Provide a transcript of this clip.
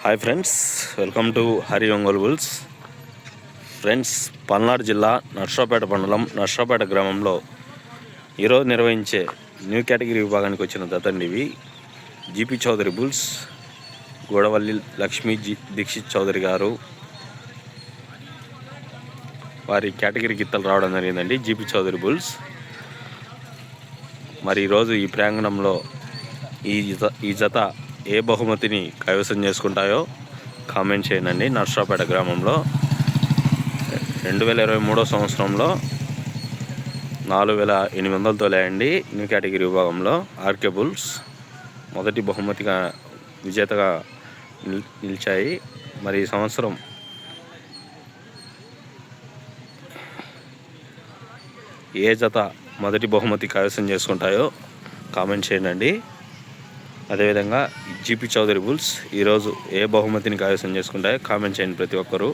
Hi friends welcome to Hari Ongole bulls friends Palnadu జిల్లా నర్సరావుపేట మండలం నర్సరావుపేట గ్రామంలో ఈరోజు నిర్వహించే న్యూ కేటగిరీ విభాగానికి వచ్చిన దతండి ఇవి. GP Chowdary bulls Godavalli Lakshmi G Dixit Chowdary గారు. వారి కేటగిరీ గిత్తలు రావడం జరిగిందండి జీపీ చౌదరి బుల్స్ మరి ఈరోజు ఈ ప్రాంగణంలో ఈ జత ఈ జత ఏ బహుమతిని కైవసం చేసుకుంటాయో కామెంట్ చేయండి. నర్సరాపేట గ్రామంలో రెండు వేల ఇరవై మూడో సంవత్సరంలో నాలుగు వేల ఎనిమిది వందలు తోలేయండి న్యూ కేటగిరీ విభాగంలో ఆర్కే బుల్స్ మొదటి బహుమతిగా విజేతగా నిల్ నిలిచాయి. మరి ఈ సంవత్సరం ఏ జత మొదటి బహుమతి కైవసం చేసుకుంటాయో కామెంట్ చేయండి. అదేవిధంగా జీపీ చౌదరి బుల్స్ ఈరోజు ఏ బహుమతిని కైవసం చేసుకుంటాయో కామెంట్ చేయండి ప్రతి ఒక్కరూ.